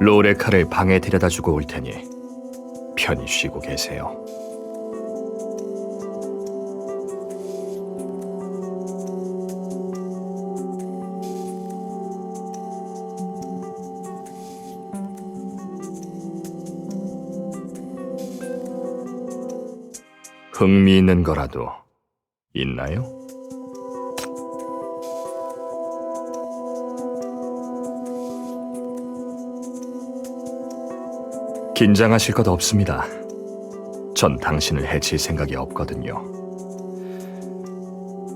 로레카를 방에 데려다 주고 올 테니 편히 쉬고 계세요. 흥미 있는 거라도 있나요? 긴장하실 것 없습니다. 전 당신을 해칠 생각이 없거든요.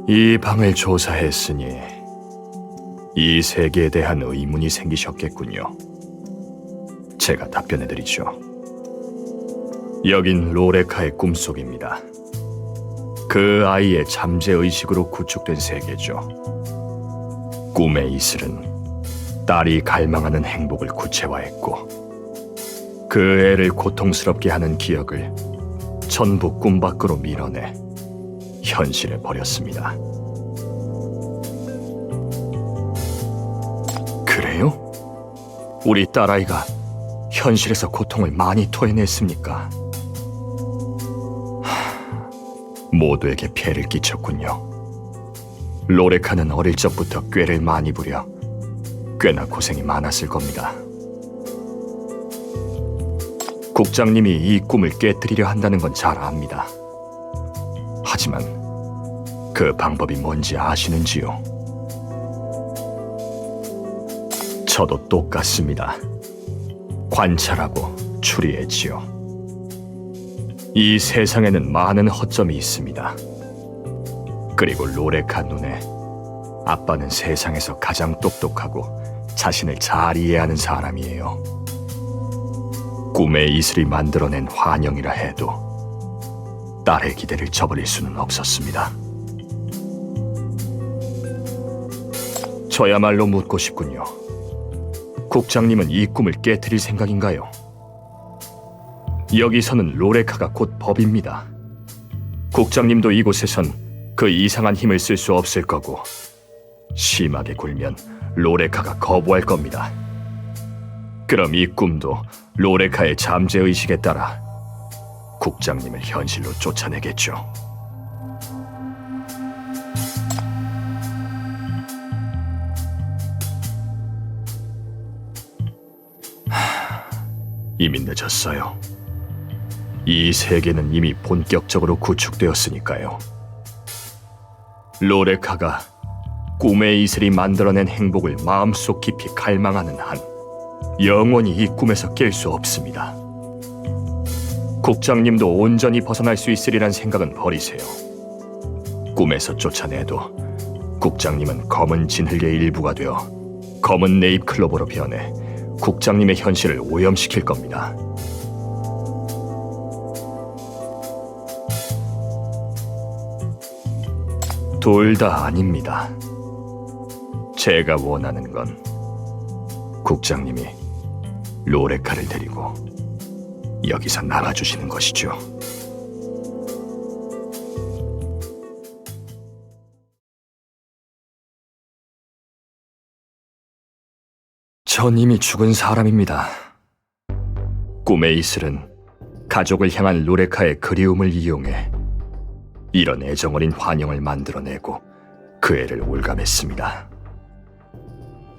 이 방을 조사했으니 이 세계에 대한 의문이 생기셨겠군요. 제가 답변해드리죠. 여긴 로레카의 꿈속입니다. 그 아이의 잠재 의식으로 구축된 세계죠. 꿈의 이슬은 딸이 갈망하는 행복을 구체화했고 그 애를 고통스럽게 하는 기억을 전부 꿈 밖으로 밀어내 현실에 버렸습니다. 그래요? 우리 딸아이가 현실에서 고통을 많이 토해냈습니까? 하, 모두에게 피해를 끼쳤군요. 로레카는 어릴 적부터 꾀를 많이 부려 꽤나 고생이 많았을 겁니다. 국장님이 이 꿈을 깨뜨리려 한다는 건 잘 압니다. 하지만 그 방법이 뭔지 아시는지요? 저도 똑같습니다. 관찰하고 추리했지요. 이 세상에는 많은 허점이 있습니다. 그리고 로레카 눈에 아빠는 세상에서 가장 똑똑하고 자신을 잘 이해하는 사람이에요. 꿈의 이슬이 만들어낸 환영이라 해도 딸의 기대를 저버릴 수는 없었습니다. 저야말로 묻고 싶군요. 국장님은 이 꿈을 깨뜨릴 생각인가요? 여기서는 로레카가 곧 법입니다. 국장님도 이곳에선 그 이상한 힘을 쓸 수 없을 거고 심하게 굴면 로레카가 거부할 겁니다. 그럼 이 꿈도 로레카의 잠재 의식에 따라 국장님을 현실로 쫓아내겠죠. 하, 이미 늦었어요. 이 세계는 이미 본격적으로 구축되었으니까요. 로레카가 꿈의 이슬이 만들어낸 행복을 마음속 깊이 갈망하는 한 영원히 이 꿈에서 깰 수 없습니다. 국장님도 온전히 벗어날 수 있으리란 생각은 버리세요. 꿈에서 쫓아내도 국장님은 검은 진흙의 일부가 되어 검은 네잎 클로버로 변해 국장님의 현실을 오염시킬 겁니다. 둘 다 아닙니다. 제가 원하는 건 국장님이 로레카를 데리고 여기서 나가주시는 것이죠. 전 이미 죽은 사람입니다. 꿈의 이슬은 가족을 향한 로레카의 그리움을 이용해 이런 애정어린 환영을 만들어내고 그 애를 올감했습니다.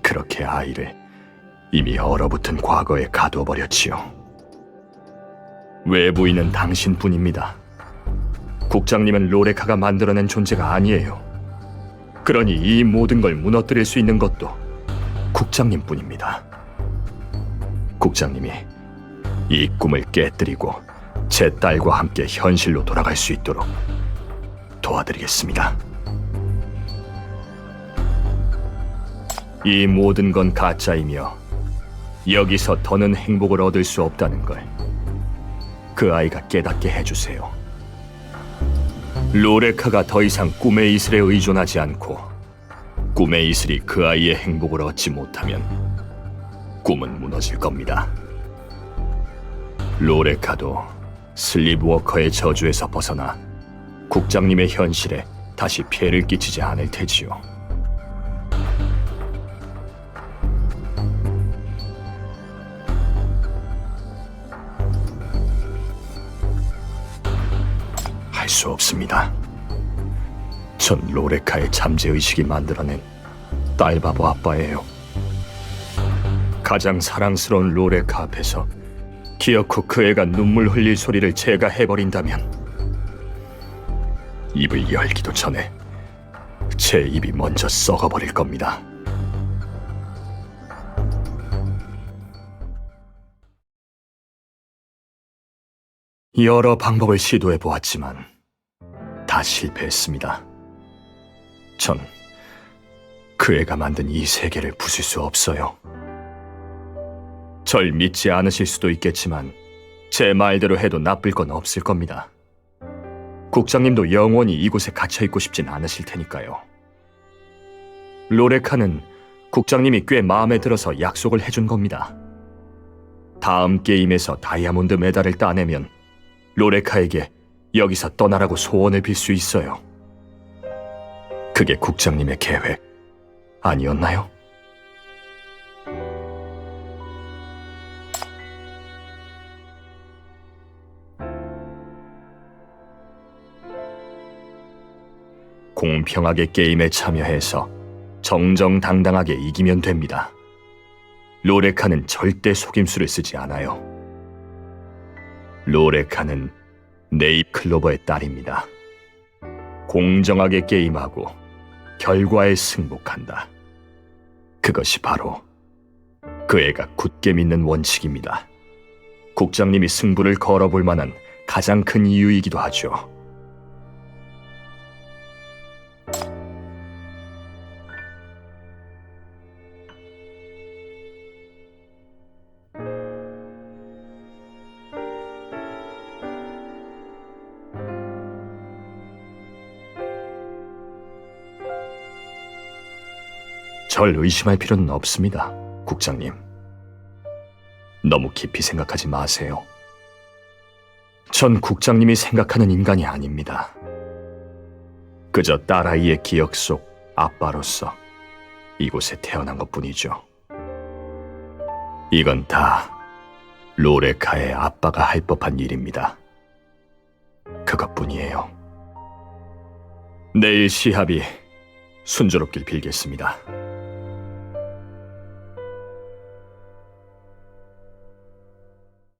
그렇게 아이를 이미 얼어붙은 과거에 가둬버렸지요. 외부인은 당신뿐입니다. 국장님은 로레카가 만들어낸 존재가 아니에요. 그러니 이 모든 걸 무너뜨릴 수 있는 것도 국장님뿐입니다. 국장님이 이 꿈을 깨뜨리고 제 딸과 함께 현실로 돌아갈 수 있도록 도와드리겠습니다. 이 모든 건 가짜이며 여기서 더는 행복을 얻을 수 없다는 걸 그 아이가 깨닫게 해주세요. 로레카가 더 이상 꿈의 이슬에 의존하지 않고 꿈의 이슬이 그 아이의 행복을 얻지 못하면 꿈은 무너질 겁니다. 로레카도 슬립워커의 저주에서 벗어나 국장님의 현실에 다시 피해를 끼치지 않을 테지요. 수 없습니다. 전 로레카의 잠재의식이 만들어낸 딸 바보 아빠예요. 가장 사랑스러운 로레카 앞에서 기어코 그 애가 눈물 흘릴 소리를 제가 해버린다면 입을 열기도 전에 제 입이 먼저 썩어버릴 겁니다. 여러 방법을 시도해 보았지만 다 실패했습니다. 전 그 애가 만든 이 세계를 부술 수 없어요. 절 믿지 않으실 수도 있겠지만 제 말대로 해도 나쁠 건 없을 겁니다. 국장님도 영원히 이곳에 갇혀 있고 싶진 않으실 테니까요. 로레카는 국장님이 꽤 마음에 들어서 약속을 해준 겁니다. 다음 게임에서 다이아몬드 메달을 따내면 로레카에게 여기서 떠나라고 소원을 빌 수 있어요. 그게 국장님의 계획 아니었나요? 공평하게 게임에 참여해서 정정당당하게 이기면 됩니다. 로레카는 절대 속임수를 쓰지 않아요. 로레카는 네잎 클로버의 딸입니다. 공정하게 게임하고 결과에 승복한다. 그것이 바로 그 애가 굳게 믿는 원칙입니다. 국장님이 승부를 걸어볼 만한 가장 큰 이유이기도 하죠. 절 의심할 필요는 없습니다, 국장님. 너무 깊이 생각하지 마세요. 전 국장님이 생각하는 인간이 아닙니다. 그저 딸아이의 기억 속 아빠로서 이곳에 태어난 것 뿐이죠. 이건 다 로레카의 아빠가 할 법한 일입니다. 그것뿐이에요. 내일 시합이 순조롭길 빌겠습니다.